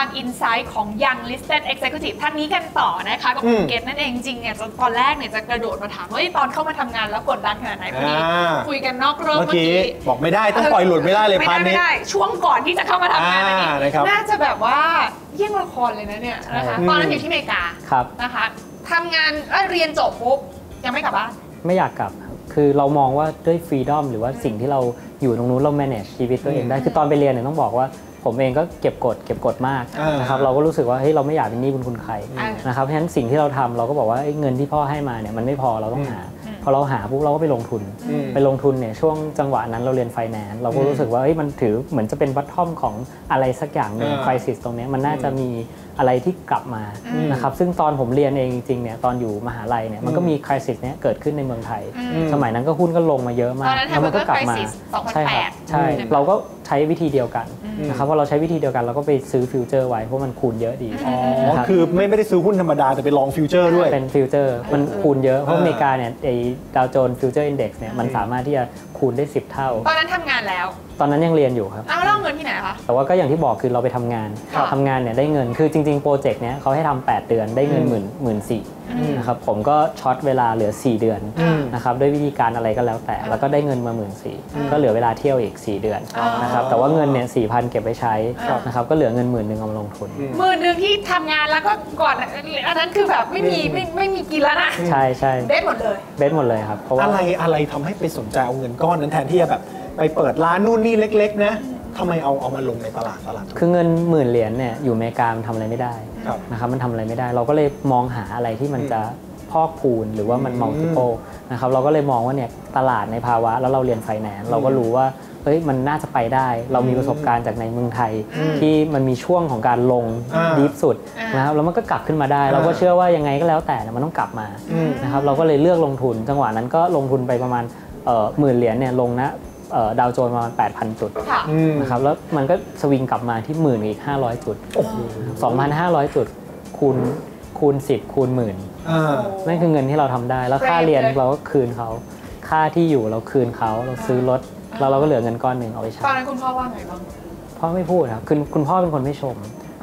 านใจจากเส้นทาง Insight ของ Young Listed Executive ท่านนี้กันต่อนะคะกับคุณอืมเกตนั่นเองจริงๆเนี่ยตอนแรกเนี่ยจะกระโดดมาถามว่าเฮ้ยตอนเข้ามาทำงานแล้วกดดันขนาดไหนพอดีอ่าคุยกันนอกเรื่องเมื่อเมื่อกี้กี้บอกไม่ได้ต้องปล่อยหลุดไม่ได้เลยไม่พาร์ทได้นี้ไม่ได้ช่วงก่อนที่จะเข้ามาทำงานอันนี้อ่านะครับน่าจะแบบว่าเยี่ยงละครเลยนะเนี่ยนะคะใช่ตอนนั้นอยู่ที่อเมริกาครับนะคะทำงานเอ้ยเรียนจบปุ๊บยังไม่กลับบ้านไม่อยากกลับครับคือเรามองว่าด้วยฟรีดอมหรือว่าสิ่งที่เราอยู่ตรงนู้นเรา manage ชีวิตตัวเองได้ คือตอนไปเรียนเนี่ยต้องบอกว่า ผมเองก็เก็บกดเก็บกดมากอ่านนะครับเราก็รู้สึกว่าเฮ้ยเราไม่อยากเป็นหนี้บุญคุณใครอ่านะครับเพราะฉะนั้นสิ่งที่เราทำเราก็บอกว่าเอ้ยเงินที่พ่อให้มาเนี่ยมันไม่พอเราต้องหาอืมพอเราหาปุ๊บเราก็ไปลงทุนอืมไปลงทุนเนี่ยช่วงจังหวะนั้นเราเรียนไฟแนนซ์เราก็รู้สึกว่าเฮ้ยมันถือเหมือนจะเป็นวัตทอมของอะไรสักอย่างหนึ่งอ่าคริสิสตรงเนี้ยมันน่าจะมีอะไรที่กลับมาอืมนะครับซึ่งตอนผมเรียนเองจริงๆเนี่ยตอนอยู่มหาลัยเนี่ยมันก็มีคริสิสเนี้ยเกิดขึ้นในเมืองไทยอืมสมัยนั้นก็หุ้นก็ลงมาเยอะมาตกอนนั้นแล้วมันก็กลับมา Hamburger Crisis ใช่ครับ2008ใช่ใช่ไหมเราก็ ใช้วิธีเดียวกันอืมนะครับพอเราใช้วิธีเดียวกันเราก็ไปซื้อฟิวเจอร์ไว้เพราะมันคูณเยอะดีอ๋อนะครับคือไม่ไม่ได้ซื้อหุ้นธรรมดาแต่ไปลองฟิวเจอร์ด้วยเป็นฟิวเจอร์มันคูณเยอะเพราะอ่าอเมริกาเนี่ยไอ้ดาวโจนส์ฟิวเจอร์อินเด็กซ์เนี่ยมันสามารถที่จะคูณได้ 10 เท่า ตอนนั้นทำงานแล้ว ตอนนั้นยังเรียนอยู่ครับเอาแล้วเอาเงินที่ไหนคะแต่ว่าก็อย่างที่บอกคือเราไปทำงานครับทำงานเนี่ยได้เงินคือจริง ๆ โปรเจกต์เนี้ยเขาให้ทำ8เดือนได้เงินหมื่นหมื่นสี่ นะครับผมก็ช็อตเวลาเหลือ 4 เดือนอืมนะครับด้วยวิธีการอะไรก็แล้วแต่ แล้วก็ได้เงินมาหมื่นสี่ก็เหลือเวลาเที่ยวอีก 4 เดือนอ๋อนะครับแต่ว่าเงินเนี่ยสี่พันเก็บไว้ใช้ครับนะครับก็เหลือเงินหมื่นหนึ่งเอามาลงทุนอืมหมื่นหนึ่งที่ทำงานแล้วก็ก่อนอันนั้นคือแบบไม่มีไม่ไม่มีกินแล้วนะใช่ใช่เด็ดหมดเลยเบสหมดเลยครับเพราะว่าอะไรอะไรทำให้ไปสนใจเอาเงินก้อนนั้นแทนที่จะแบบไปเปิดร้านนู่นนี่เล็ก ๆ นะ ทำไมเอาเอามาลงในตลาดตลาดทุน คือเงินหมื่นเหรียญเนี่ยอยู่อเมริกามันทำอะไรไม่ได้ครับนะครับมันทำอะไรไม่ได้ เราก็เลยมองหาอะไรที่มันจะพอกพูนหรือว่ามัน multiple นะครับเราก็เลยมองว่าเนี่ยตลาดในภาวะแล้วเราเรียนไฟแนนซ์เราก็รู้ว่าเฮ้ยมันน่าจะไปได้ เรามีประสบการณ์จากในเมืองไทย ที่มันมีช่วงของการลงอ่าดีฟสุดอ่านนะครับแล้วมันก็กลับขึ้นมาได้ เราก็อ่าเชื่อว่ายังไงก็แล้วแต่เนี่ยมันต้องกลับมาอืม นะครับเราก็เลยเลือกลงทุน จังหวะนั้นก็ลงทุนไปประมาณหมื่นเหรียญเนี่ยลงนะเอ่อ ดาวโจนส์ประมาณ 8,000 จุดค่ะ อืม นะครับแล้วมันก็สวิงกลับมาที่หมื่นอีก 500 จุดโอ้โห2,500 จุดคูณคูณ 10 คูณหมื่นอ่า นั่นคือเงินที่เราทำได้ แล้วค่าเฟรมเรียนเลยเราก็คืนเขา ค่าที่อยู่เราคืนเขาเราซื้อรถแล้วเราก็เหลือเงินก้อนหนึ่งเอาไปใช้ ตอนนั้นคุณพ่อว่าไงบ้าง พ่อไม่พูดครับคือคุณพ่อเป็นคนไม่ชม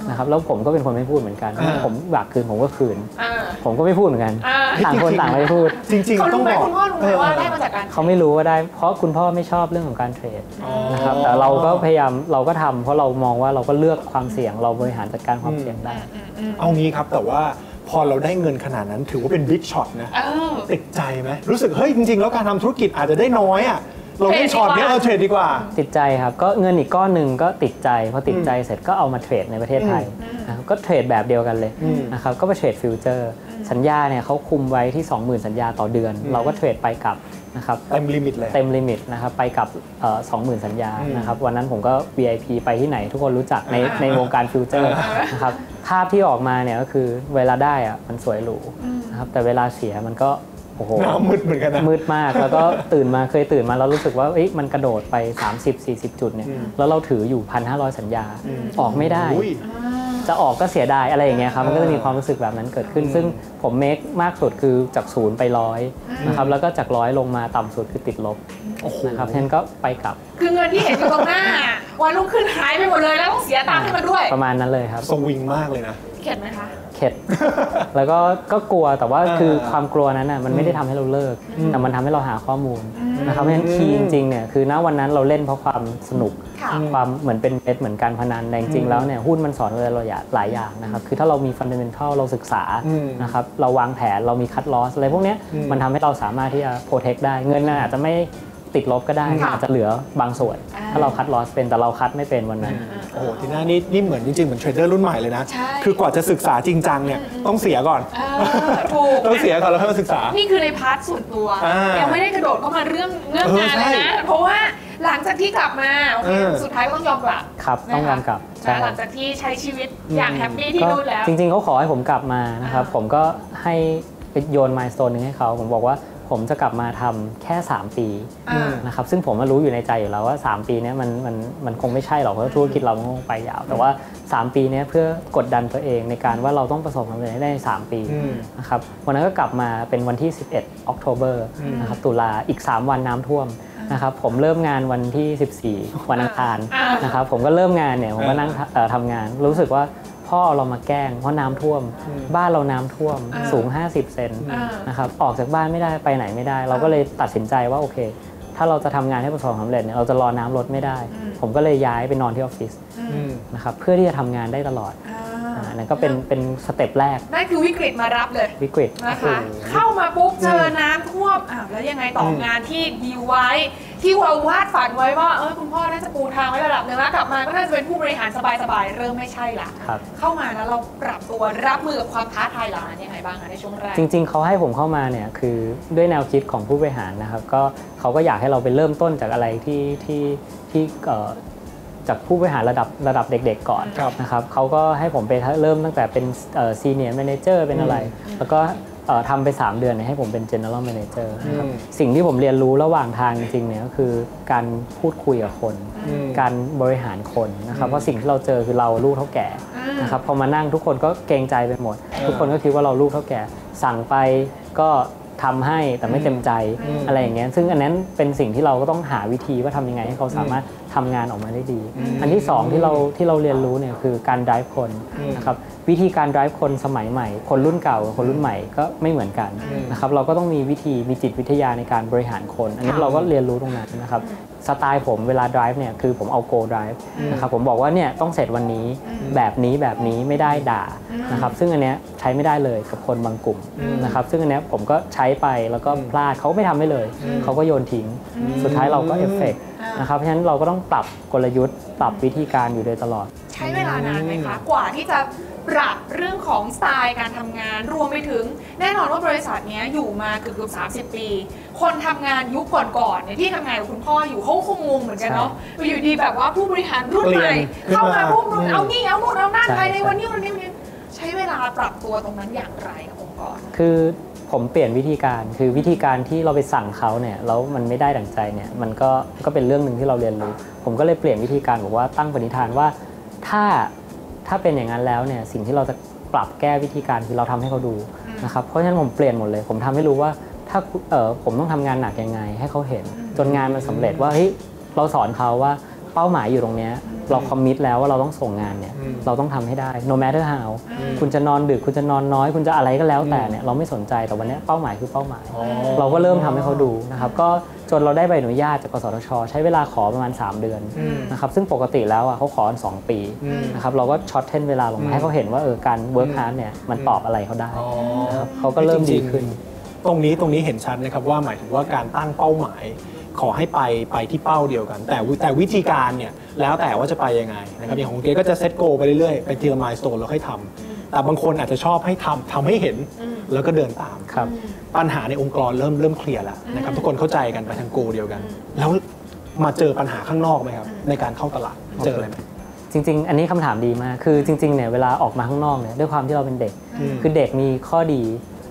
นะครับแล้วผมก็เป็นคนไม่พูดเหมือนกัน อ่า ผมอยากคืนผมก็คืน อ่าผมก็ไม่พูดเหมือนกัน อ่าต่างคนต่างไม่พูด จริงเขาๆต้อรู้งไหมบอกคุณพ่อรู้ไหมว่าได้มาจากการเขาไม่รู้ว่าได้เพราะคุณพ่อไม่ชอบเรื่องของการเทรดอ๋อนะครับแต่เราก็พยายามเราก็ทำเพราะเรามองว่าเราก็เลือกความเสี่ยง เราบริหารจัดการความเสี่ยงได้ อืมอืมเอางี้ครับ แต่ว่าพอเราได้เงินขนาดนั้นถือว่าเป็นบิ๊กช็อตนะ เออ ติดใจไหมรู้สึก เฮ้ย จริง ๆ แล้วการทำธุรกิจอาจจะได้น้อยอะ เราเล่นช็อตเนี้ยเราเทรดดีกว่า ติดใจครับ ก็เงินอีกก้อนหนึ่งก็ติดใจพอติดใจเสร็จก็เอามาเทรดในประเทศไทยนะครับก็เทรดแบบเดียวกันเลยอืมนะครับก็ไปเทรดฟิวเจอร์ สัญญาเนี่ยเขาคุมไว้ที่ 20,000 สัญญาต่อเดือน เราก็เทรดไปกลับนะครับเต็มลิมิตเลยเต็มลิมิตนะครับไปกับเอ่อ20,000สัญญาอืมนะครับวันนั้นผมก็ VIP ไปที่ไหนทุกคนรู้จักในในวงการฟิวเจอร์อ่านะครับภาพที่ออกมาเนี่ยก็คือเวลาได้อะมันสวยหรูนะครับแต่เวลาเสียมันก็ โอ้โหหน้ามืดเหมือนกันนะมืดมากแล้วก็ตื่นมาเคยตื่นมาแล้วรู้สึกว่าเอ้ยมันกระโดดไป 30-40 จุดเนี่ยอืมแล้วเราถืออยู่ 1,500 สัญญาอืมออกไม่ได้อุ้ยจะออกก็เสียดายอะไรอย่างเงี้ยครับมันก็จะมีอ่าความรู้สึกแบบนั้นเกิดขึ้นอืมซึ่งผมเมคมากสุดคือจากศูนย์ไปร้อยนะครับแล้วก็จากร้อยลงมาต่ำสุดคือติดลบโอ้โหนะครับฉะนั้นก็ไปกลับ คือเงินที่เห็นอยู่ตรงหน้าวันรุ่งขึ้นหายไปหมดเลยแล้วต้องเสียตังค์ให้มันด้วย ประมาณนั้นเลยครับสวิงมากเลยนะ เข็ดไหมคะ เข็ด แล้วก็ก็กลัวแต่ว่าอ่าคือความกลัวนั้นน่ะมันไม่ได้ทำให้เราเลิก แต่มันทำให้เราหาข้อมูลนะครับเพราะฉะนั้นคีย์จริงๆเนี่ยคือณวันนั้นเราเล่นเพราะความสนุกค่ะความเหมือนเป็นเม็ดเหมือนการพนันแต่จริงๆแล้วเนี่ยหุ้นมันสอนอะไรเราหลายอย่างนะครับคือถ้าเรามีฟันเดเมนทัลเราศึกษาอืมนะครับเราวางแผนเรามีคัดลอสอะไรพวกเนี้ยอืมมันทำให้เราสามารถที่จะโปรเทคได้เงินน่ะอาจจะไม่ ติดลบก็ได้ค่ะอาจจะเหลือบางส่วนอ่าถ้าเราคัดลอสเป็นแต่เราคัดไม่เป็นวันนั้น โอ้โหทีน่านี่นี่เหมือนจริงๆ เหมือนเทรดเดอร์รุ่นใหม่เลยนะใช่คือกว่าจะศึกษาจริงจังเนี่ยต้องเสียก่อนเออถูกต้องเสียก่อนแล้วค่อยมาศึกษา นี่คือในพาร์ทส่วนตัวอ่ายัยังไม่ได้กระโดดเข้ามาเรื่องเรื่องเอองานเลยใช่นะ เพราะว่าหลังจากที่กลับมาโอเคเออสุดท้ายก็ต้องยอมกลับครับต้องยอมกลับนะใช่คะหลังจากที่ใช้ชีวิตอย่างแฮปปี้ที่ก็นู่นแล้ว จริงๆเขาขอให้ผมกลับมานะครับอ่าผมก็ให้ไปโยนมายสโตนหนึ่งให้เขาผมบอกว่า ผมจะกลับมาทำแค่ 3 ปีอ่านะครับซึ่งผมก็รู้อยู่ในใจอยู่แล้วว่า 3 ปีเนี้ยมันมันมันคงไม่ใช่หรอกเพราะธุรกิจเรามันคงไปยาว แต่ว่า 3 ปีเนี้ยเพื่อกดดันตัวเองในการว่าเราต้องประสบความสำเร็จให้ได้ใน 3 ปีอืมนะครับวันนั้นก็กลับมาเป็นวันที่ 11ออกโทเบอร์นะครับตุลาอีก 3 วันน้ำท่วมนะครับผมเริ่มงานวันที่ 14 วันอังคารอ่านนะครับผมก็เริ่มงานเนี่ยผมก็นั่งเอ่อทำงานรู้สึกว่า พ่อเอาเรามาแกล้งเพราะน้ำท่วม บ้านเราน้ำท่วมอ่าสูง 50 เซนอ่านะครับออกจากบ้านไม่ได้ไปไหนไม่ได้ เราก็เลยตัดสินใจว่าโอเค ถ้าเราจะทำงานให้ประสบความสำเร็จเนี่ยเราจะรอน้ำลดไม่ได้อืมผมก็เลยย้ายไปนอนที่ออฟฟิศอืมนะครับเพื่อที่จะทำงานได้ตลอด อ่าอ่านั่นก็เป็นเป็นสเต็ปแรก นั่นคือวิกฤตมารับเลยวิกฤตนะคะ เข้ามาปุ๊บเจอน้ำท่วมอ้าวแล้วยังไงต่อองานที่ดีลไว้ ที่เราวาดฝันไว้ว่าเออคุณพ่อน่าจะปูทางไว้ระดับหนึ่งแล้วกลับมาก็น่าจะเป็นผู้บริหารสบายๆเริ่มไม่ใช่ละครับเข้ามาแล้วเราปรับตัวรับมือกับความท้าทายเหล่านั้นยังไงบ้างคะในช่วงแรกจริง ๆเขาให้ผมเข้ามาเนี่ยคือด้วยแนวคิดของผู้บริหารนะครับก็เขาก็อยากให้เราไปเริ่มต้นจากอะไรที่ที่ที่เอ่อ จากผู้บริหารระดับระดับเด็ก ๆ ก่อนครับนะครับเขาก็ให้ผมไปเริ่มตั้งแต่เป็นซีเนียร์แมเนเจอร์เป็นอะไร แล้วก็เอ่อทำไป 3 เดือนเนี่ยให้ผมเป็น general manager นะครับอืมสิ่งที่ผมเรียนรู้ระหว่างทางจริงๆเนี่ยก็คือการพูดคุยกับคนอืมการบริหารคนนะครับเพราะสิ่งที่เราเจอคือเราลูกเท่าแก่อืมนะครับพอมานั่งทุกคนก็เกรงใจไปหมด ทุกคนก็คิดว่าเราลูกเท่าแก่ สั่งไปก็ ทำให้แต่ไม่เต็มใจอืมอะไรอย่างเงี้ยซึ่งอันนั้นเป็นสิ่งที่เราก็ต้องหาวิธีว่าทำยังไงให้เขาสามารถทำงานออกมาได้ดี อันที่สองที่เราที่เราเรียนรู้เนี่ยคือการ drive คนอืมนะครับวิธีการ drive คนสมัยใหม่ คนรุ่นเก่ากับคนรุ่นใหม่ก็ไม่เหมือนกันอืมนะครับเราก็ต้องมีวิธีมีจิตวิทยาในการบริหารคน อันนี้เราก็เรียนรู้ตรงนั้นนะครับ สไตล์ผมเวลา drive เนี่ยคือผมเอา go drive นะครับผมบอกว่าเนี่ยต้องเสร็จวันนี้แบบนี้แบบนี้ไม่ได้ด่านะครับซึ่งอันเนี้ยใช้ไม่ได้เลยกับคนบางกลุ่มนะครับซึ่งอันเนี้ยผมก็ใช้ไปแล้วก็พลาดเขาก็ไม่ทำให้เลย เขาก็โยนทิ้ง สุดท้ายเราก็เอฟเฟกต์อ่านนะครับเพราะฉะนั้นเราก็ต้องปรับกลยุทธ์ ปรับวิธีการอยู่โดยตลอด ใช้เวลานานไหมคะ กว่าที่จะปรับเรื่องของสไตล์การทำงาน รวมไปถึงแน่นอนว่าบริษัทเนี้ยอยู่มาเกือบเกือบ30 ปี คนทำงานยุคก่อนๆเนี่ยที่ทำงานกับคุณพ่ออยู่เขาคงงงเหมือนกันเนาะอยู่ดีแบบว่าผู้บริหารรุ่นใหม่เปลี่ยนเข้ามาขึ้นมาปุ๊บนู่นอืมเอานี่เอานู่นเอานั่นใช่ภายในใช่วันนี้วันนี้วันนี้ใช้เวลาปรับตัวตรงนั้นอย่างไรกับองค์กรคือผมเปลี่ยนวิธีการคือวิธีการที่เราไปสั่งเขาเนี่ยแล้วมันไม่ได้ดั่งใจเนี่ยมันก็ก็เป็นเรื่องหนึ่งที่เราเรียนรู้ ผมก็เลยเปลี่ยนวิธีการบอกว่าตั้งปณิธานว่า ถ้าถ้าเป็นอย่างนั้นแล้วเนี่ยสิ่งที่เราจะปรับแก้วิธีการคือเราทำให้เขาดูนะครับเพราะฉะนั้นผมเปลี่ยนหมดเลย ผมทำให้รู้ว่าถ้าเออผมต้องทำงานหนักยังไง ให้เขาเห็นจนงานมันสำเร็จว่าเฮ้ยเราสอนเขาว่า เป้าหมายอยู่ตรงเนี้ยเราคอมมิตแล้วว่าเราต้องส่งงานเนี่ยอืมเราต้องทำให้ได้ no matter how คุณจะนอนดึกคุณจะนอนน้อย คุณจะอะไรก็แล้วแต่เนี่ยเราไม่สนใจแต่วันเนี้ยเป้าหมายคือเป้าหมายอ๋อเราก็เริ่มทำให้เขาดูนะครับก็จนเราได้ใบอนุญาตจากกสทช ใช้เวลาขอประมาณ 3 เดือนอืมนะครับซึ่งปกติแล้วอะเขาขอกัน2ปีอืมนะครับเราก็ช็อตเทนเวลาลงอืมามให้เขาเห็นว่าเออการเวิร์กฮาร์ดเนี่ยมันตอบอะไรเขาได้อ๋อนะครับเขาก็เริ่มดีขึ้น ตรงนี้ตรงนี้เห็นชัดนะครับว่าหมายถึงว่าการตั้งเป้าหมาย ขอให้ไปไปที่เป้าเดียวกัน แต่วิแต่วิธีการเนี่ยแล้วแต่ว่าจะไปยังไงนะครับอย่างของเกรซก็จะเซตโกไปเรื่อยๆเป็นทีละมายสโตนแล้วค่อยทำแต่บางคนอาจจะชอบให้ทำทำให้เห็นแล้วก็เดินตามครับปัญหาในองค์กรเริ่มเริ่มเคลียร์แล้วนะครับทุกคนเข้าใจกันไปทางโกเดียวกัน แล้วมาเจอปัญหาข้างนอกไหมครับในการเข้าตลาดเจออะไรไหมจริงๆ อันนี้คำถามดีมาก คือจริงๆ เนี่ยเวลาออกมาข้างนอกเนี่ยด้วยความที่เราเป็นเด็กอืมคือเด็กมีข้อดี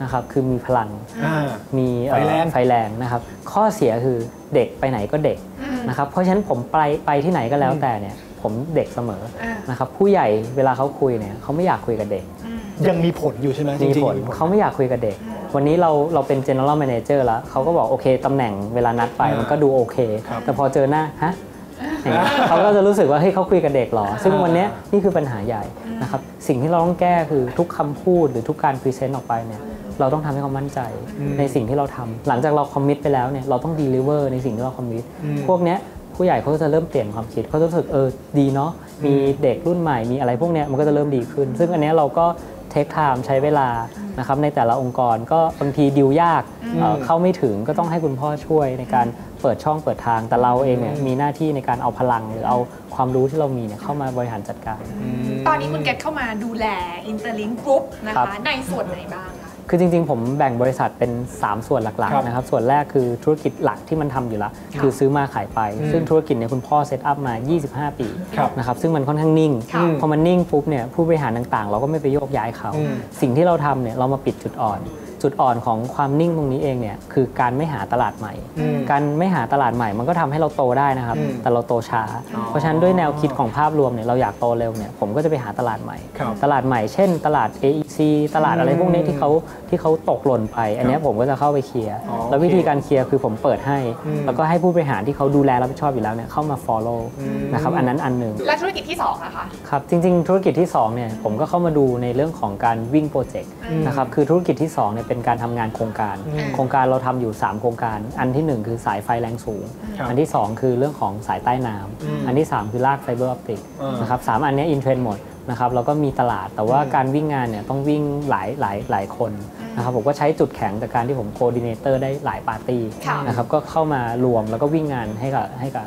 นะครับคือมีพลัง อ่า มีเอ่อไฟแรง ไฟแรงนะครับ ข้อเสียคือเด็กไปไหนก็เด็กนะครับ เพราะฉะนั้นผมไปไปที่ไหนก็แล้วแต่เนี่ยผมเด็กเสมออ่านนะครับผู้ใหญ่เวลาเขาคุยเนี่ยเขาไม่อยากคุยกับเด็กยังมีผลอยู่ใช่ไหมจมีริงๆผล เขาไม่อยากคุยกับเด็ก วันนี้เราเราเป็น general manager แล้วเขาก็บอกโอเคตำแหน่งเวลานัดไปอ่ามัมันก็ดูโอเค ครับแต่พอเจอหน้าฮะอย่างเงี้ยเขาก็จะรู้สึกว่าเฮ้ยเขาคุยกับเด็กเหรอ ซึ่งวันเนี้ยนี่คือปัญหาใหญ่นะครับสิ่งที่เราต้องแก้คือทุกคำพูดหรือทุกการพรีเซนต์ออกไปเนี่ย เราต้องทำให้เขามั่นใจอืมในสิ่งที่เราทำหลังจากเราคอมมิตไปแล้วเนี่ยเราต้องดีลิเวอร์ในสิ่งที่เราคอมมิตอืมพวกเนี้ยผู้ใหญ่เขาก็จะเริ่มเปลี่ยนความคิดเขาจะรู้สึกเออดีเนาะมีเด็กรุ่นใหม่มีอะไรพวกเนี้ยมันก็จะเริ่มดีขึ้น ซึ่งอันเนี้ยเราก็เทคไทม์ใช้เวลานะครับในแต่ละองค์กรก็บางทีดิวยากเอ่อเข้าไม่ถึงก็ต้องให้คุณพ่อช่วยในการเปิดช่องเปิดทางแต่เราเองเนี่ยมีหน้าที่ในการเอาพลังหรือเอาความรู้ที่เรามีเนี่ยเข้ามาบริหารจัดการ ตอนนี้คุณเกตเข้ามาดูแล Interlink Group นะครัคะบในส่วนไหนบ้าง คะคือจริง ๆ ผมแบ่งบริษัทเป็น 3 ส่วนหลักครับๆนะครับส่วนแรกคือธุรกิจหลักที่มันทำอยู่แล้ว คือซื้อมาขายไป ซึ่งธุรกิจเนี่ยคุณพ่อเซตอัพมา 25 ปีครับนะครับซึ่งมันค่อนข้างนิ่งครับพอมันนิ่งปุ๊บเนี่ยผู้บริหารต่างๆ เราก็ไม่ไปโยกย้ายเขาอืมสิ่งที่เราทำเนี่ยเรามาปิดจุดอ่อน จุดอ่อนของความนิ่งตรงนี้เองเนี่ยคือการไม่หาตลาดใหม่อืมการไม่หาตลาดใหม่มันก็ทำให้เราโตได้นะครับอืมแต่เราโตช้าอ๋อเพราะฉะนั้นด้วยแนวคิดของภาพรวมเนี่ยเราอยากโตเร็วเนี่ยผมก็จะไปหาตลาดใหม่ครับตลาดใหม่เช่น ตลาด AEC ตลาดอะไรพวกนี้อืมที่เขาที่เขาตกหล่นไป อันเนี้ยผมก็จะเข้าไปเคลียร์อ๋อแล้ววิธีการเคลียร์คือผมเปิดให้อืมแล้วก็ให้ผู้บริหารที่เขาดูแลรับผิดชอบอยู่แล้วเนี่ยเข้ามา follow อืมนะครับอันนั้นอันหนึ่งและธุรกิจที่สองนะคะครับจริง ๆ ธุรกิจที่2เนี่ยผมก็เข้ามาดูในเรื่องของการวิ่งโปรเจกต์อืมนะครับคือธุรกิจที่2เนี่ยเป็นการทำงานโครงการอืมโครงการเราทำอยู่ 3 โครงการ อันที่ 1 คือสายไฟแรงสูงครับอันที่ 2 คือเรื่องของสายใต้น้ำอืมอันที่ 3 คือลากไฟเบอร์ออปติกอ่านนะครับสามอันเนี้อินเทรนหมดนะครับแล้วก็มีตลาดแต่ว่าอืมการวิ่งงานเนี่ยต้องวิ่งหลายหลายหลายคนนะครับผมก็ใช้จุดแข็งจากการที่ผมโคดิเนเตอร์ได้หลายปาร์ตี้ค่ะนะครับก็เข้ามารวมแล้วก็วิ่งงานให้กับให้กับ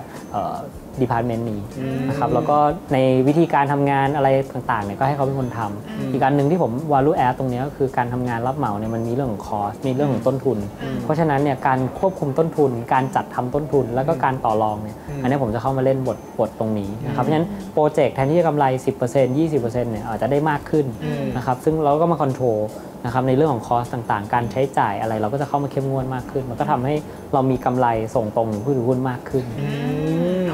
ดีพาร์ตเมนต์นี้นะครับแล้วก็ในวิธีการทำงานอะไรต่างๆเนี่ยก็ให้เขาเป็นคนทำอีกการหนึ่งที่ผม value add ตรงเนี้ยก็คือการทำงานรับเหมาเนี่ยมันมีเรื่องของคอสมีเรื่องของต้นทุน เพราะฉะนั้นเนี่ยการควบคุมต้นทุน การจัดทำต้นทุน แล้วก็การต่อรองเนี่ยอันนี้ผมจะเข้ามาเล่นบทบทตรงนี้นะครับเพราะฉะนั้นโปรเจกต์แทนที่จะกำไร 10% 20%เนี่ยอาจจะได้มากขึ้นอืมนะครับซึ่งเราก็มาคอนโทรลนะครับในเรื่องของคอสต่างๆ การใช้จ่ายอะไรเราก็จะเข้ามาเข้มงวดมากขึ้น มันก็ทำให้เรามีกำไรส่งตรงถึงผู้ถือหุ้นมากขึ้น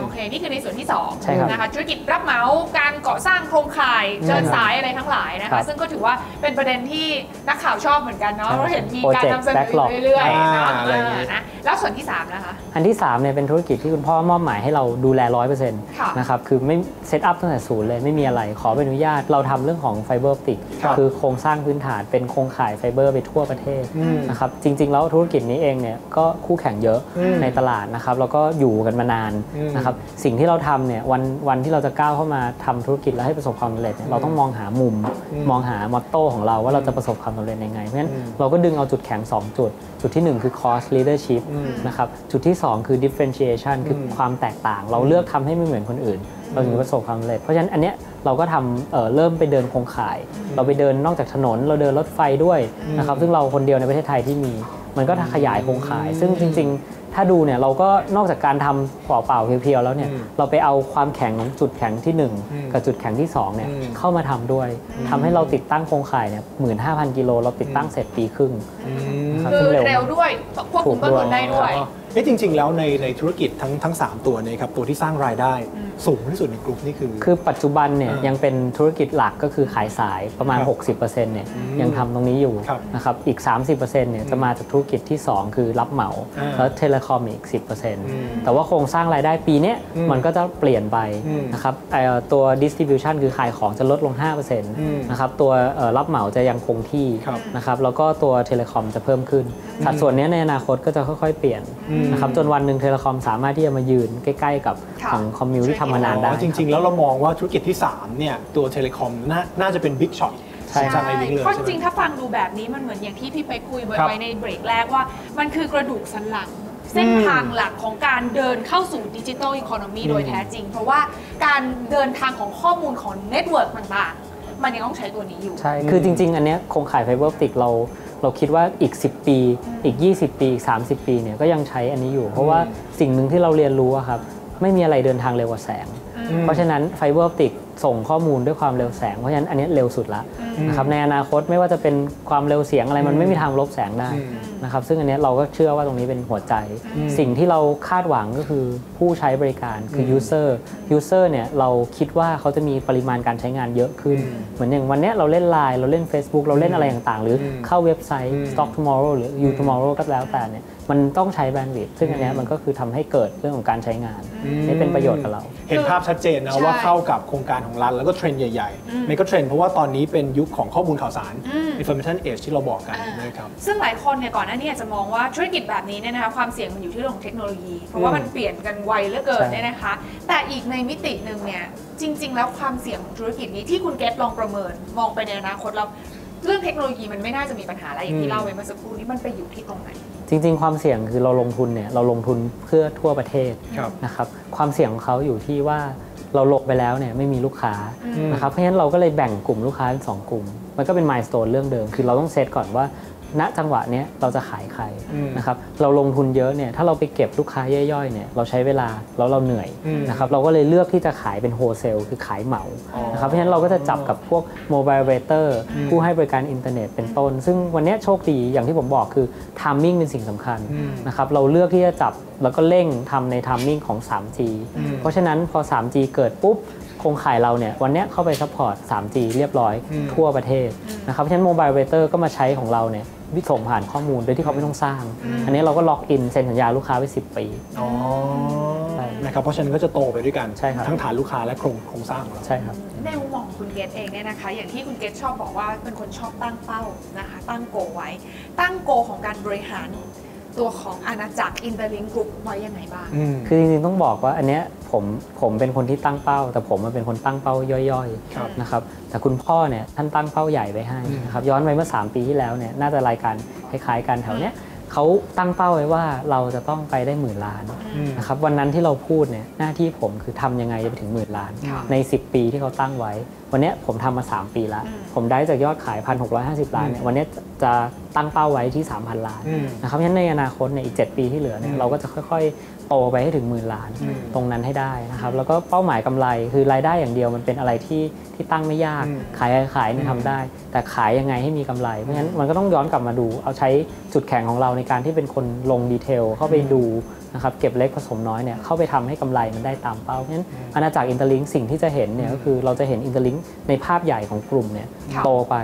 โอเค นี่คือในส่วนที่ใช่ครับ2นะคะธุรกิจรับเหมาการก่อสร้างโครงข่ายเดินสายอะไรทั้งหลายนะครัคะ บซึ่งก็ถือว่าเป็นประเด็นที่นักข่าวชอบเหมือนกันเนาะใช่เราเห็นมีการ Project นำเสนอ Backlog อยู่เรื่อยๆเนาะอ่าอะไรอย่างงี้ เออนะแล้วส่วนที่3นะคะ อันที่3เนี่ยเป็นธุรกิจที่คุณพ่อมอบหมายให้เราดูแล100%ค่ะนะครับคือไม่เซตอัพตั้งแต่ศูนย์เลยไม่มีอะไรขอใบอนุญาตเราทำเรื่องของไฟเบอร์ออปติกครับคือโครงสร้างพื้นฐานเป็นโครงข่ายไฟเบอร์ไปทั่วประเทศอืมนะครับจริง ๆ แล้วธุรกิจนี้เองเนี่ยก็คู่แข่งเยอะอืมในตลาดนะครับแล้วก็อยู่กันมานานอืม นะครับสิ่งที่เราทำเนี่ยวันวันที่เราจะก้าวเข้ามาทำธุรกิจแล้วให้ประสบความสำเร็จเนี่ยเราต้องมองหามุมอืมมองหามอตโต้ของเราว่าเราจะประสบความสำเร็จยังไงเพราะฉะนั้นอืมเราก็ดึงเอาจุดแข็ง 2 จุด จุดที่ 1 คือ cost leadership อืมนะครับจุดที่ 2 คือ differentiation คืออมความแตกต่าง เราเลือกทำให้ไม่เหมือนคนอื่น เราถึงประสบความสำเร็จ เพราะฉะนั้นอันเนี้ยเราก็ทำเอ่อเริ่มไปเดินโครงข่าย เราไปเดินนอกจากถนน เราเดินรถไฟด้วยนะครับซึ่งเราคนเดียวในประเทศไทยที่มี มันก็ขยายโครงข่าย ซึ่งจริง ๆ ถ้าดูเนี่ยเราก็นอกจากการทำเปล่าๆเพียวๆแล้วเนี่ยอืมเราไปเอาความแข็งของจุดแข็งที่อืม1กับจุดแข็งที่2เนี่ยอืมเข้ามาทำด้วยทำให้เราติดตั้งโครงข่ายเนี่ยหมื่นห้าพันกิโลเราติดตั้งเสร็จปีครึ่งอืมครับคือเร็วเร็วด้วยควบคุมต้นทุนได้ด้วย เอ๊ะจริง ๆ แล้วในในธุรกิจทั้งทั้ง 3 ตัวเนี้ครับตัวที่สร้างรายได้สูงที่สุดในกลุ่มนี่คือ คือปัจจุบันเนี่ยอ่ายัยังเป็นธุรกิจหลักก็คือขายสายประมาณครับ60%เนี่ยอืมยังทำตรงนี้อยู่ครับนะครับอีก 30%เนี่ยจะมาจากธุรกิจที่ 2 คือรับเหมาอ่าแล้วเทเลคอมอีกม10%แต่ว่าโครงสร้างรายได้ปีเนี้ยอืมมันก็จะเปลี่ยนไปอืมนะครับเอ่อตัว distribution คือขายของจะลดลง 5%นมะครับตัวเอ่อรับเหมาจะยังคงที่ครับนะครับแล้วก็ตัวเทเลคอมจะเพิ่มขึ้นสัดส่วนเนี้ยในอนาคตก็จะค่อย ๆ เปลี่ยนอืมนะครับจนวันหนึ่งเทเลคอมสามารถที่จะมายืนใกล้ๆ กับค่ะของคอมมิวที่ทำมานานได้อ๋อจริง ๆ แล้วเรามองว่าธุรกิจที่ 3 เนี่ย ตัวเทเลคอมน่าน่าจะเป็นบิ๊กช็อตใช่จากไอวิงเลยเพราะจใช่ไหมริงๆถ้าฟังดูแบบนี้มันเหมือนอย่างที่พี่ไปคุยไว้ครับไว้ในเบรกแรกว่า มันคือกระดูกสันหลังเส้นทางหลักของการเดินเข้าสู่ดิจิทัลอีโคโนมีอืมโดยแท้จริง เพราะว่าการเดินทางของข้อมูลของเน็ตเวิร์กต่างๆ มันยังต้องใช้ตัวนี้อยู่ ใช่ คือจริง ๆ อันเนี้ยโครงข่ายไฟเบอร์ออปติกเรา เราคิดว่าอีก 10 ปี อีก 20 ปีอีก30 ปีเนี่ยก็ยังใช้อันนี้อยู่ เพราะว่าสิ่งหนึ่งที่เราเรียนรู้อะครับ ไม่มีอะไรเดินทางเร็วกว่าแสงอืมเพราะฉะนั้นไฟเบอร์ออปติกส่งข้อมูลด้วยความเร็วแสง เพราะฉะนั้นอันเนี้ยเร็วสุดละนะครับในอนาคตไม่ว่าจะเป็นความเร็วเสียงอะไรมันไม่มีทางลบแสงได้อืม นะครับ ซึ่งอันเนี้ยเราก็เชื่อว่าตรงนี้เป็นหัวใจอืมสิ่งที่เราคาดหวังก็คือผู้ใช้บริการคืออ user user เนี่ยเราคิดว่าเขาจะมีปริมาณการใช้งานเยอะขึ้นอืมเหมือนอย่างวันเนี้ยเราเล่น Line เราเล่น Facebook เราเล่นอะไรต่างๆ หรืออมเข้าเว็บไซต์อืม Stock Tomorrow หรือ You Tomorrow ก็แล้วแต่เนี่ยมันต้องใช้แบนด์วิดต์ซึ่งอันเนี้ยมันก็คือทำให้เกิดเรื่องของการใช้งานนี่เป็นประโยชน์กับเรา เห็นภาพชัดเจนนะใช่ว่าเข้ากับโครงการของรัฐแล้วก็เทรนด์ใหญ่ๆไม่ก็เทรนด์เพราะว่าตอนนี้เป็นยุคของข้อมูลข่าวสารอืม information age ที่เราบอกกันอ่านนะครับซึ่งหลายคนเนี่ยก่อนหน้านี้อาจจะมองว่าธุรกิจแบบนี้เนี่ยนะคะความเสี่ยงมันอยู่ที่เรื่องของเทคโนโลยี เพราะว่ามันเปลี่ยนกันไวเหลือเกินใช่เนี่ยนะคะ แต่อีกในมิติหนึ่งเนี่ยจริง ๆ แล้วความเสี่ยงของธุรกิจนี้ที่คุณเกตลองประเมิน มองไปในอนาคตแล้วเรื่องเทคโนโลยีมันไม่น่าจะมีปัญหาอะไรอย่างอืที่มเล่าไปเมื่อสักครู่นี้มันไปอยู่ที่ตรงไหนจริง ๆ ความเสี่ยงคือเราลงทุนเนี่ยเราลงทุนเพื่อทั่วประเทศครับนะครับความเสี่ยงของเขาอยู่ที่ว่าเราลงไปแล้วเนี่ยไม่มีลูกค้าอืมนะครับเพราะฉะนั้นเราก็เลยแบ่งกลุ่มลูกค้าเป็นสองกลุ่ม มันก็เป็นมายส t ตนเรื่องเดิม คือเราต้องเซตก่อนว่า ณจังหวะเนี้ยเราจะขายใครอืมนะครับเราลงทุนเยอะเนี่ยถ้าเราไปเก็บลูกค้าย่อยๆเนี่ยเราใช้เวลาแล้วเราเหนื่อยอืมนะครับเราก็เลยเลือกที่จะขายเป็นโฮเซลคือขายเหมาอ๋อนะครับเพราะฉะนั้นเราก็จะจับกับพวกโมบายเรเตอร์ผู้ให้บริการอินเทอร์เน็ตเป็นต้น ซึ่งวันเนี้ยโชคดีอย่างที่ผมบอกคือทามมิ่งเป็นสิ่งสำคัญอืมนะครับเราเลือกที่จะจับแล้วก็เร่งทำในทามมิ่งของ 3G อืมเพราะฉะนั้นพอ 3G เกิดปุ๊บโครงข่ายเราเนี่ยวันเนี้ยเข้าไปซัพพอร์ต 3G เรียบร้อยอืมทั่วประเทศนะครับ เพราะฉะนั้นโมบายเรเตอร์ก็มาใช้ของเราเนี่ย พิส่งผ่านข้อมูลโดยที่เขาไม่ต้องสร้าง อันนี้เราก็ล็อกอินเซ็นสัญญาลูกค้าไว้ 10 ปีอ๋อใช่นะครับเพราะฉะนั้นก็จะโตไปด้วยกันใช่ครับทั้งฐานลูกค้าและโครงโครงสร้างของเราใช่ครับในมุมมองของคุณเกตเองเนี่ยนะคะ อย่างที่คุณเกตชอบบอกว่าเป็นคนชอบตั้งเป้านะคะ ตั้งโกไว้ ตั้งโกของการบริหาร ตัวของอาณาจักรอินเตอร์ลิงกรุ๊ปไว้ยังไงบ้างอืมคือจริงๆต้องบอกว่าอันเนี้ยผมผมเป็นคนที่ตั้งเป้า แต่ผมมันเป็นคนตั้งเป้าย่อยครับๆนะครับแต่คุณพ่อเนี่ยท่านตั้งเป้าใหญ่ไว้ให้นะครับย้อนไปเมื่อ 3 ปีที่แล้วเนี่ยน่าจะรายการคล้ายๆกันแถวเนี้ย เขาตั้งเป้าไว้ว่าเราจะต้องไปได้หมื่นล้านอืมนะครับวันนั้นที่เราพูดเนี่ยหน้าที่ผมคือทำยังไงจะไปถึงหมื่นล้านค่ะใน 10 ปีที่เขาตั้งไว้ วันเนี้ยผมทำมา 3 ปีแล้วอืมผมได้จากยอดขาย 1,650 ล้านเนี่ยวันเนี้ยจะตั้งเป้าไว้ที่ 3,000 ล้านอืมนะครับเพราะฉะนั้นในอนาคตเนี่ยอีก 7 ปีที่เหลือเนี่อืยมเราก็จะค่อยๆ โตไปให้ถึงหมื่นล้านอืมตรงนั้นให้ได้นะครับแล้วก็เป้าหมายกำไรคือรายได้อย่างเดียวมันเป็นอะไรที่ที่ตั้งไม่ยากอืมขายขายเนี่ยอืมทำได้ แต่ขายยังไงให้มีกำไรเพราะฉะนั้นมันก็ต้องย้อนกลับมาดู เอาใช้จุดแข็งของเราในการที่เป็นคนลงดีเทลเข้าไปดู นะครับเก็บเล็กผสมน้อยเนี่ยเข้าไปทำให้กำไรมันได้ตามเป้าเพราะฉะนั้นอาณาจักรอินเตอร์ลิงสิ่งที่จะเห็นเนี่ยก็คือเราจะเห็นอินเตอร์ลิงในภาพใหญ่ของกลุ่มเนี่ยค่ะโตไป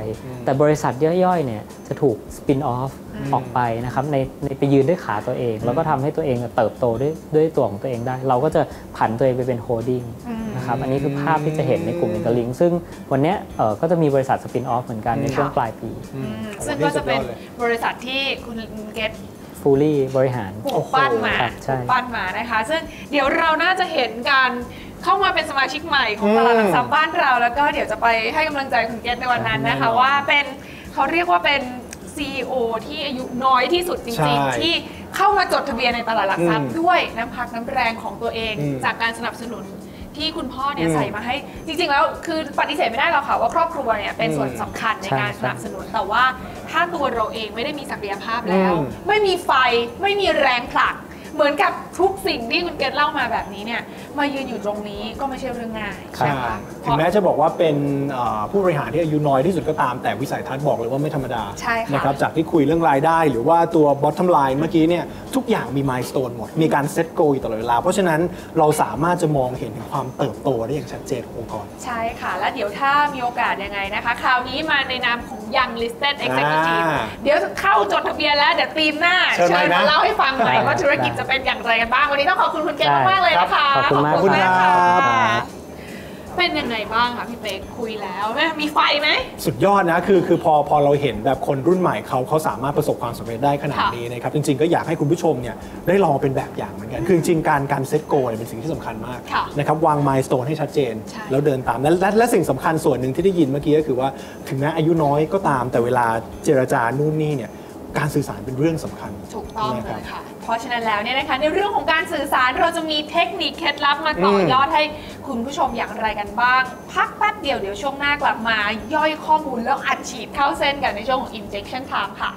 แต่บริษัทย่อยๆเนี่ยจะถูกสปินออฟอืมออกไปนะครับในในไปยืนด้วยขาตัวเอง แล้วก็ทำให้ตัวเองเติบโตด้วยด้วยตัวของตัวเองได้ เราก็จะผันตัวเองไปเป็นโฮดดิ้งอืมนะครับอันนี้คือภาพที่จะเห็นในกลุ่มอินเตอร์ลิงซึ่งวันเนี้ยเอ่อก็จะมีบริษัทสปินออฟเหมือนกันในช่วงค่ะปลายปีอืมอืมโอ้โหซึ่งก็จะเป็นสุดยอดลยบริษัทที่คุณเกต ฟูลี่บริหารปลูกปั้นมาครับใช่ปลูกปั้นมานะคะ ซึ่งเดี๋ยวเราน่าจะเห็นการเข้ามาเป็นสมาชิกใหม่ของตลาดหลักทรัพย์บ้านเรา แล้วก็เดี๋ยวจะไปให้กำลังใจคุณเกตในวันนั้นนะแน่คะนอนว่าเป็นเขาเรียกว่าเป็น CEO ที่อายุน้อยที่สุดจใช่ริงๆ ที่เข้ามาจดทะเบียนในตลาดหลักทรัพย์อืมด้วยน้ำพักน้ำแรงของตัวเองอืมจากการสนับสนุนที่คุณพ่อเนี่ยอืมใส่มาให้จริง ๆ แล้วคือปฏิเสธไม่ได้หรอกค่ะว่าครอบครัวเนี่ยเป็นส่วนอืมสำคัญในใช่การใช่สนับสนุนแต่ว่า ถ้าตัวเราเองไม่ได้มีศักยภาพแล้ว อืม ไม่มีไฟไม่มีแรงผลัก เหมือนกับทุกสิ่งที่คุณเกดเล่ามาแบบนี้เนี่ยมายืนอยู่ตรงนี้ก็ไม่ใช่เรื่องง่ายใช่นะคะถึงแม้จะบอกว่าเป็นเอ่อผู้บริหารที่อายุน้อยที่สุดก็ตามแต่วิสัยทัศน์บอกเลยว่าไม่ธรรมดาใช่ค่ะนะครับจากที่คุยเรื่องรายได้ หรือว่าตัว bottom line เมื่อกี้เนี่ยทุกอย่างมี milestone หมด มีการ set goal อยู่ตลอดเวลา เพราะฉะนั้นเราสามารถจะมองเห็นถึงความเติบโตได้อย่างชัดเจนขององค์กร ใช่ค่ะ แล้วเดี๋ยวถ้ามีโอกาสยังไงนะคะคราวนี้มาในนามของ Young Listed Executive อ่าเดี๋ยวเข้าจดทะเบียนแล้วเดี๋ยวตีมหน้าเชิญเชิญเลยนะมาเล่าให้ฟังหน่อยได้ว่าธุรกิจได้จะเป็นอย่างไรกันบ้าง วันนี้ต้องขอบคุณคุณเกดได้มากๆเลยนะคะขอบคุณมากขอบคุณครับค่ะเป็นยังไงบ้างคะพี่เป๊กคุยแล้วแม่มีไฟไหม สุดยอดนะคือคือพอพอเราเห็นแบบคนรุ่นใหม่เขาเขาสามารถประสบความสำเร็จได้ขนาดค่ะนี้นะครับ จริงๆก็อยากให้คุณผู้ชมเนี่ยได้ลองเป็นแบบอย่างเหมือนกัน คือจริงๆการการเซตโกเนี่ยเป็นสิ่งที่สำคัญมากค่ะนะครับวางมายส t ต n e ให้ชัดเจนใช่แล้วเดินตาม และและและสิ่งสำคัญส่วนหนึ่งที่ได้ยินเมื่อกี้ก็คือว่าถึงแม้อายุน้อยก็ตามแต่เวลาเจรจานู่นนี่เนี่ยการสื่อสารเป็นเรื่องสำคัญถูกต้องนะเลครับยค่ะเพ ราะฉะนั้นแล้วเนี่ยนะคะในเรื่องของการสื่อสารเราจะมีเทคนิคเคล็ดลับมาต่อยอดให้คุณผู้ชมอย่างไรกันบ้าง พักแป๊บเดียวเดี๋ยวช่วงหน้ากลับมาย่อยข้อมูลแล้วอัดฉีดเข้าเส้นกันในช่วงของ injection time ค่ะ